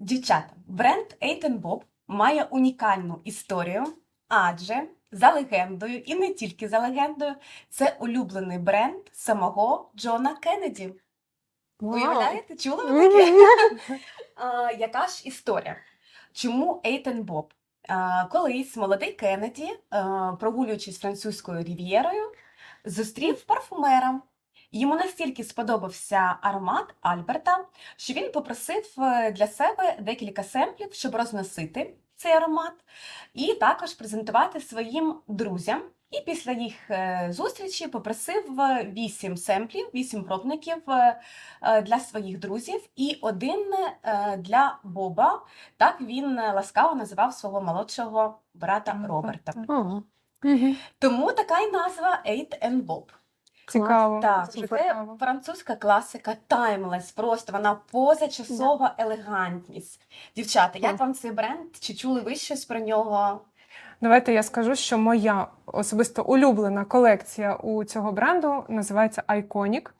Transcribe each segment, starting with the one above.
Дівчата, бренд Eight Bob має унікальну історію, адже за легендою, і не тільки за легендою, це улюблений бренд самого Джона Кеннеді. Уявляєте, чули ви таке? А, яка ж історія? Чому Ейтен Боб? А, колись молодий Кеннеді, а, прогулюючись французькою рів'єрою, зустрів парфумера. Йому настільки сподобався аромат Альберта, що він попросив е, для себе декілька семплів, щоб розносити цей аромат, і також презентувати своїм друзям. І після їх е, зустрічі попросив е, вісім семплів, вісім пробників для своїх друзів і один для Боба. Так він ласкаво називав свого молодшого брата. Роберта. Тому така й назва Eight and Bob. Цікаво. Так, це французька класика, таймлес, просто вона позачасова елегантність. Дівчата, як вам цей бренд? Чи чули ви щось про нього? Давайте я скажу, що моя особисто улюблена колекція у цього бренду називається Iconic.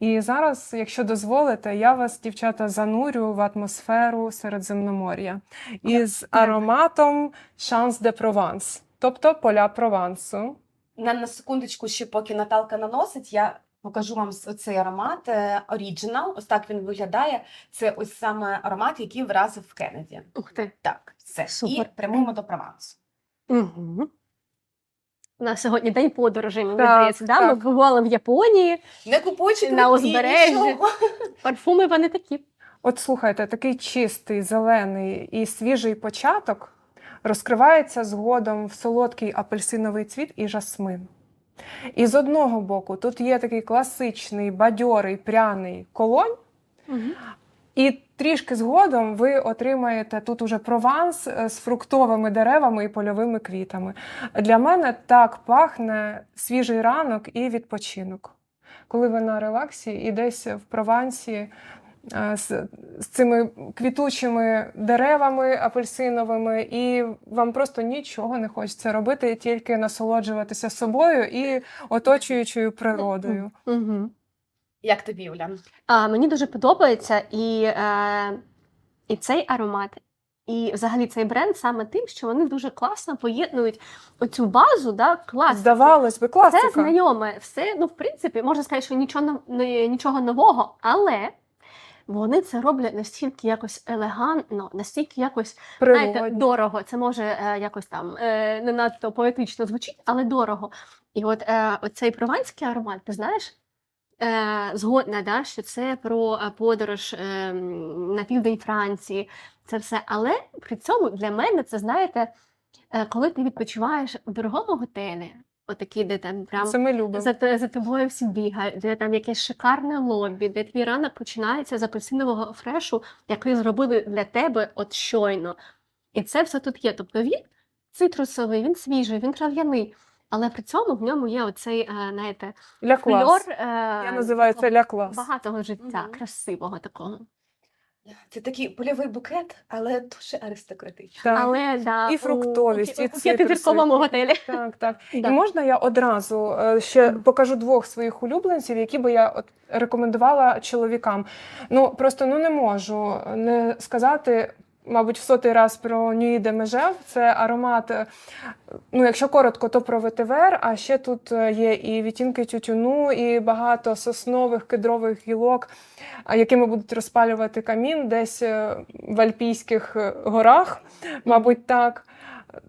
І зараз, якщо дозволите, я вас, дівчата, занурю в атмосферу Середземномор'я із ароматом Chance de Provence, тобто поля Провансу. На, на секундочку, ще поки Наталка наносить, я покажу вам цей аромат е, Original. Ось так він виглядає. Це ось саме аромат, який вразив Кеннеді. Ух ти. Так, все. І Супер. прямуємо до Провансу. Угу. У нас сьогодні день подорожей, мені здається. Да? Ми бували в Японії, Не купуйте На узбережжі. парфуми вони такі. От слухайте, такий чистий, зелений і свіжий початок розкривається згодом в солодкий апельсиновий цвіт і жасмин. І з одного боку, тут є такий класичний, бадьорий, пряний колонь, Угу. і трішки згодом ви отримаєте тут уже прованс е, з фруктовими деревами і польовими квітами. Для мене так пахне свіжий ранок і відпочинок. Коли ви на релаксі і десь в Провансі з, з цими квітучими деревами апельсиновими, і вам просто нічого не хочеться робити, тільки насолоджуватися собою і оточуючою природою. Угу. Як тобі, Улян? А, мені дуже подобається і, е, і цей аромат, і взагалі цей бренд саме тим, що вони дуже класно поєднують оцю базу, да, класику. Здавалось би, Все класика. знайоме, все, ну, в принципі, можна сказати, що нічого, нічого нового, але вони це роблять настільки якось елегантно, настільки якось знаєте, дорого. Це може е, якось там е, не надто поетично звучить, але дорого. І от е, оцей прованський аромат, ти знаєш, е, згодна, да, що це про е, подорож е, на південь Франції, це все. Але при цьому для мене це знаєте, коли ти відпочиваєш в дорогому готелі, отакі, де там прям Це ми любимо. за, за тобою всі бігають, де там якесь шикарне лобі, де твій ранок починається з апельсинового фрешу, який зробили для тебе от щойно. І це все тут є. Тобто він цитрусовий, він свіжий, він трав'яний. Але при цьому в ньому є оцей, е, знаєте, Ля фльор клас. е, Я називаю це ля клас. багатого життя, Мгм. красивого такого. Це такий польовий букет, але дуже аристократичний. Так. Але да, І фруктовість, у, і у п'ятизірковому готелі. Так, так. Да. І можна я одразу е, ще покажу двох своїх улюбленців, які би я от рекомендувала чоловікам. Ну просто ну не можу не сказати. Мабуть, в сотий раз про Нюї де Межев. Це аромат. е, Ну, якщо коротко, то про ветивер. А ще тут е, є і відтінки тютюну, і багато соснових кедрових гілок, якими будуть розпалювати камін десь е, в Альпійських горах, мабуть, так.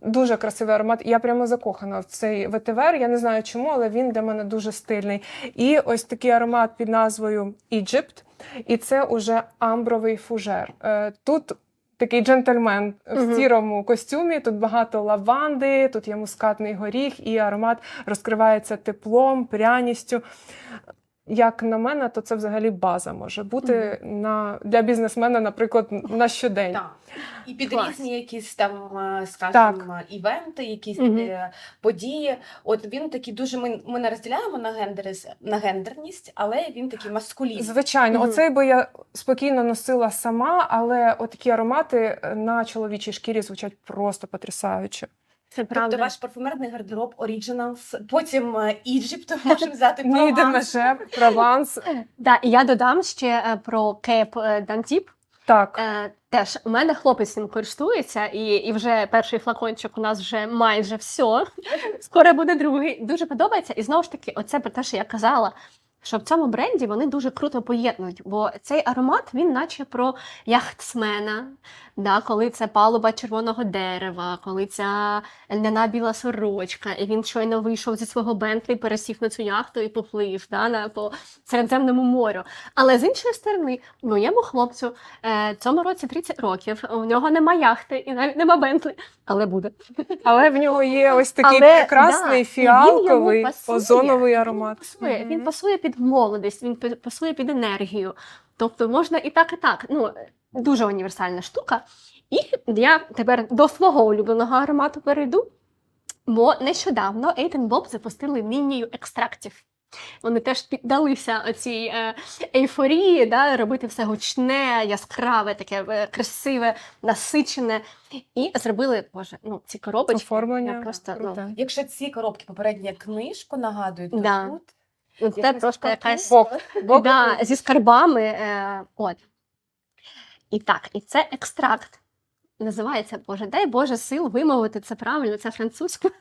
Дуже красивий аромат. Я прямо закохана в цей ветивер. Я не знаю чому, але він для мене дуже стильний. І ось такий аромат під назвою Egypt. І це уже амбровий фужер. Тут такий джентльмен в сірому костюмі. Тут багато лаванди, тут є мускатний горіх, і аромат розкривається теплом, пряністю. Як на мене, то це взагалі база може бути на для бізнесмена, наприклад, на щодень. Так. І під Клас. різні якісь там, е, скажімо, Так. івенти, якісь Мгм. е, події. От він такий дуже. Ми, ми не розділяємо на гендерність, на гендерність, але він такий маскулінний. Звичайно, Мгм. оцей би я спокійно носила сама, але отакі аромати на чоловічій шкірі звучать просто потрясаюче. Це правда. Тобто ваш парфумерний гардероб Originals, потім е, Egypt можемо взяти Provence. прованс. Да, і я додам ще е, про кеп е, Дантіп. Так. Е, теж у мене хлопець цим користується, і, і вже перший флакончик у нас вже майже все. Скоро буде другий. Дуже подобається. І знову ж таки, оце про те, що я казала. Що в цьому бренді вони дуже круто поєднують, бо цей аромат він наче про яхтсмена, да, коли це палуба червоного дерева, коли ця льняна біла сорочка, і він щойно вийшов зі свого Бентлі, пересів на цю яхту і поплив да, на, по Середземному морю. Але з іншої сторони, моєму хлопцю е, цьому році 30 років, у нього нема яхти і навіть нема Бентлі, але буде. Але в нього є ось такий Але, прекрасний да, фіалковий пасує. озоновий аромат. Пасує. Він пасує під молодість, він пасує під енергію. Тобто можна і так, і так. Ну, дуже універсальна штука. І я тепер до свого улюбленого аромату перейду. Бо нещодавно Eight Bob запустили лінію екстрактів. Вони теж піддалися цій е, ейфорії, да, робити все гучне, яскраве, таке е, красиве, насичене. І зробили, боже, ну, ці коробочки. Оформлення просто, ну. Якщо ці коробки попередні книжку нагадують, то Да. тут це просто якась Бок. Бок. да, зі скарбами. Е, от. І так, і це екстракт. Називається Боже, дай Боже сил вимовити це правильно, це французькою.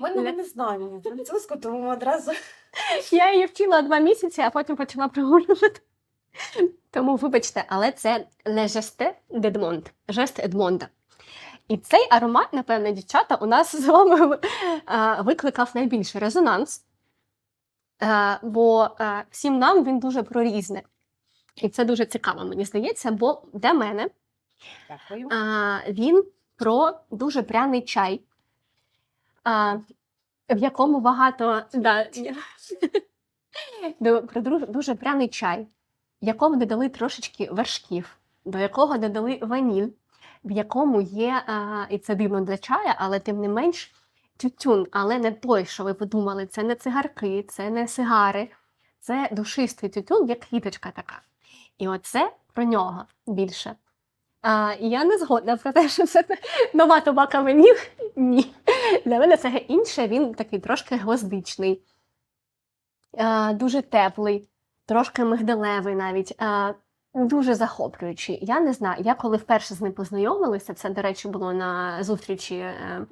ми не, не знаємо французьку, тому ми одразу Я її вчила два місяці, а потім почала прогулювати. Тому вибачте, але це Le Geste d'Edmond, жест Едмонда. І цей аромат, напевне, дівчата, у нас з вами е, викликав найбільший резонанс, бо е, всім нам він дуже прорізне. І це дуже цікаво, мені здається, бо для мене дякую. він про дуже пряний чай, в якому багато да, про дуже пряний чай, в якому додали трошечки вершків, до якого додали ваніль, в якому є, і це дивно для чая, але тим не менш тютюн, але не той, що ви подумали, це не цигарки, це не сигари, це душистий тютюн, як квіточка така. І оце про нього більше. А, я не згодна про те, що це нова табака мені. Ні. Для мене це інше, він такий трошки гвоздичний, а, дуже теплий, трошки мигдалевий навіть. А, Дуже захоплюючий. Я не знаю. Я коли вперше з ним познайомилася, це, до речі, було на зустрічі е,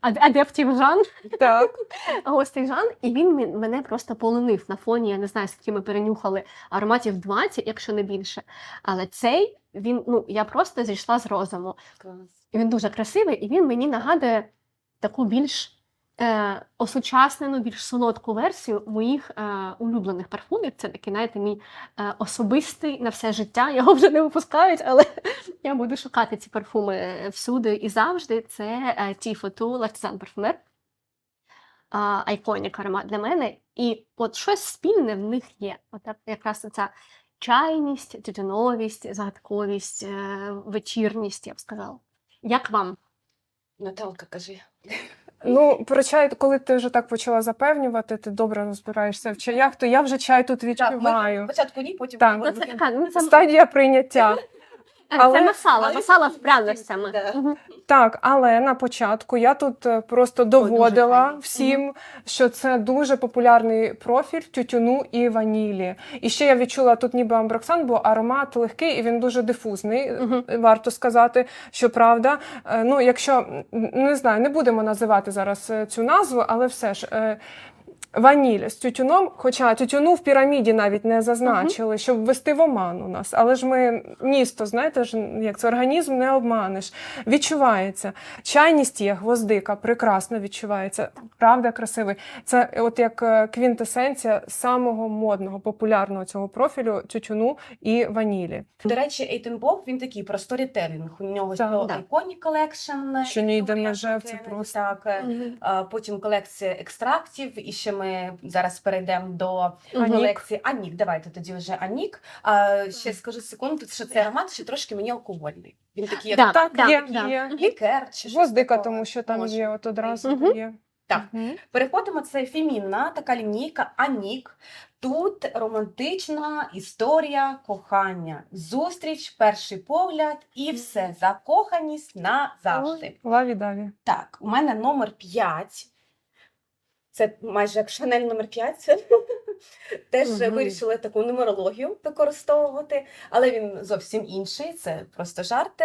адептів Жан, Так. гостей Жан, і він мене просто полонив на фоні. Я не знаю, скільки ми перенюхали ароматів 20, якщо не більше. Але цей він, ну я просто зійшла з розуму. Клас. Він дуже красивий, і він мені нагадує таку більш е, осучаснену, більш солодку версію моїх е, улюблених парфумів. Це такий, знаєте, мій е, особистий на все життя. Його вже не випускають, але я буду шукати ці парфуми всюди і завжди. Це е, Тіфоту L'artisan Parfumer. Айконік аромат для мене. І от щось спільне в них є. От якраз ця чайність, тютюновість, загадковість, е, вечірність, я б сказала. Як вам? Наталка, кажи. Ну, про чай, коли ти вже так почала запевнювати, ти добре розбираєшся в чаях, то я вже чай тут Так, ми спочатку ні, потім Так. Ну, Стадія прийняття. Е, але- це масала, але- масала з пряностями. Да. Так, але на початку я тут е, просто доводила файно. всім, що це дуже популярний профіль тютюну і ванілі. І ще я відчула тут ніби амброксан, бо аромат легкий і він дуже дифузний. Мгм. Варто сказати, що правда. Ну, якщо не знаю, не будемо називати зараз цю назву, але все ж. Е, Ваніль з тютюном, хоча тютюну в піраміді навіть не зазначили, щоб ввести в оман у нас. Але ж ми місто, знаєте ж, як це організм не обманеш. Відчувається. Чайність є, гвоздика, прекрасно відчувається. Правда, красивий. Це от як е, квінтесенція самого модного, популярного цього профілю тютюну і ванілі. До речі, Ейтен Боб він такий про сторітелінг. У нього Так. що Да. Iconic Collection, Що не йде межев, це просто. Так, е, Мгм. потім колекція екстрактів, і ще ми зараз перейдемо до колекції Анік. Давайте тоді вже Анік. А, ще скажу секунду, що цей аромат ще трошки мені алкогольний. Він такий, як Да, Так, да, є, да. є. лікер чи щось Гвоздика, тому що там Може. є от одразу Мгм. є. Так. Мгм. Переходимо, це фемінна така лінійка Анік. Тут романтична історія кохання, зустріч, перший погляд і все. Закоханість назавжди. Лаві-даві. Так, у мене номер 5. Це майже як Шанель номер 5. Теж Мгм. вирішили таку нумерологію використовувати, але він зовсім інший, це просто жарти.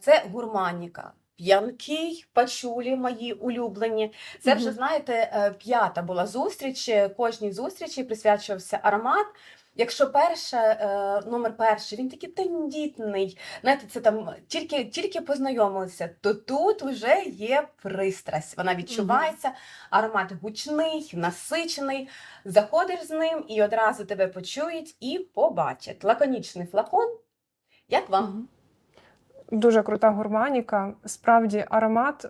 Це гурманіка. П'янкий, пачулі мої улюблені. Це вже, знаєте, е, п'ята була зустріч. е, Кожній зустрічі присвячувався аромат. Якщо перше, номер перший, він такий тендітний, знаєте, це там тільки, тільки познайомилися, то тут вже є пристрасть. Вона відчувається, аромат гучний, насичений. Заходиш з ним і одразу тебе почують і побачать. Лаконічний флакон. Як вам? Дуже крута гурманіка. Справді аромат.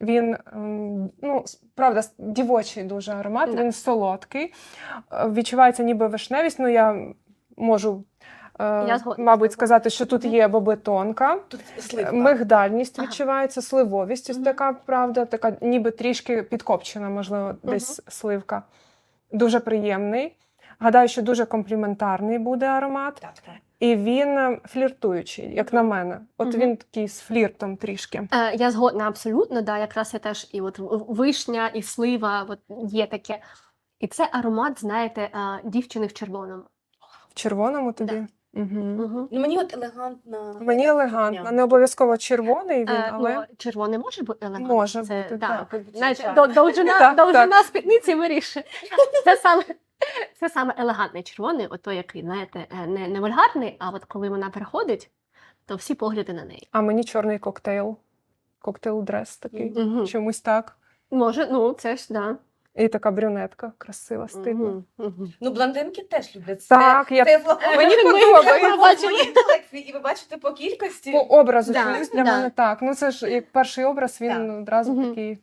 Він, ем, ну, правда, дівочий дуже аромат, Да. він солодкий. Е, Відчувається ніби вишневість. Ну, я можу, е, Я мабуть, сказати, що тут є бобетонка. Тут сливка. Мигдальність Ага. відчувається, сливовість ось Мгм. така, правда, така ніби трішки підкопчена, можливо, десь сливка. Дуже приємний. Гадаю, що дуже компліментарний буде аромат. Так, так. І він е, фліртуючий, як на мене. От Мгм. він такий з фліртом трішки. Е, я згодна абсолютно, да, якраз я теж і от вишня, і слива, от є таке. І це аромат, знаєте, е, дівчини в червоному. В червоному тобі. Да. Угу. Угу. Ну, мені от елегантна. Мені елегантно, не обов'язково червоний він, Е, але ну, червоний може бути елегантний. може це, бути. да. Так. Знаєте, Так. довжина, Так, довжина спідниці вирішує. Це саме, це саме елегантний червоний, от той, який, знаєте, е, не, не вульгарний, а от коли вона приходить, то всі погляди на неї. А мені чорний коктейл. Коктейл-дрес такий. Мгм. Чомусь так. Може, ну це ж да. І така брюнетка, красива, стильна. Мгм, мгм. Ну, блондинки теж люблять. Так, я це. Мені подобається. і ви бачите по кількості. по образу Да, чомусь для да. мене так. Ну це ж як перший образ, він одразу такий.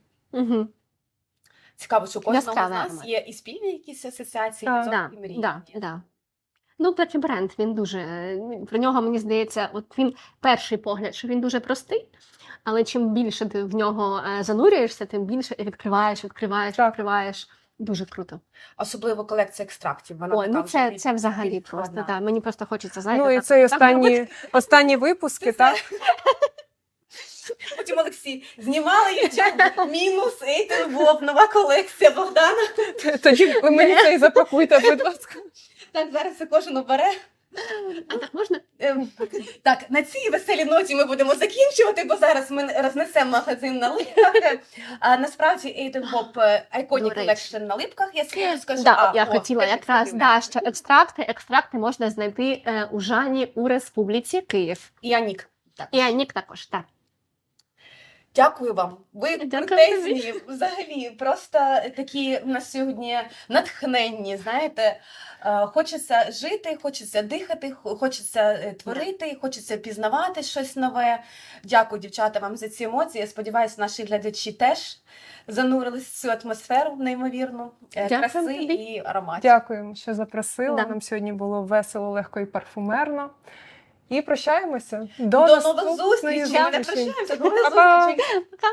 Цікаво, що у кожного з нас є і спільні якісь асоціації, і Да, зовсім різні. да, да. Ну, такий бренд, він дуже. е, Про нього мені здається, от він перший погляд, що він дуже простий, але чим більше ти в нього е, занурюєшся, тим більше і відкриваєш, відкриваєш, Так. відкриваєш. Дуже круто. Особливо колекція екстрактів. Вона така ну це, це взагалі просто. Да. Мені просто хочеться знаєте, Ну і так- так останні, останні випуски, так? Потім Олексій знімали YouTube, мінус Ейтен Боб, нова колекція Богдана. Тоді ви мені це і запакуйте, будь ласка. Так, зараз це кожен обере. А так можна? Ем, Так, на цій веселій ноті ми будемо закінчувати, бо зараз ми рознесемо магазин на липках. А насправді Боб До Iconic речі. Collection на липках. Я скажу, скажу. Да, а, я о, хотіла скажи, якраз скажи. да, що екстракти, екстракти можна знайти е, у Жані у Республіці Київ. І Анік. Так. І Анік також, так. Дякую вам. Ви крутезні, взагалі, просто такі в нас сьогодні натхненні. Знаєте, Е, хочеться жити, хочеться дихати, хочеться е, творити, хочеться пізнавати щось нове. Дякую, дівчата, вам за ці емоції. Я сподіваюся, наші глядачі теж занурились в цю атмосферу неймовірну е, Дякую краси тобі. і ароматів. Дякуємо, що запросила. Да. Нам сьогодні було весело, легко і парфумерно. І прощаємося. До, До нових наступної зустрічей. Ми не зустрічі. прощаємося. До нових Па-па. зустрічей. Пока.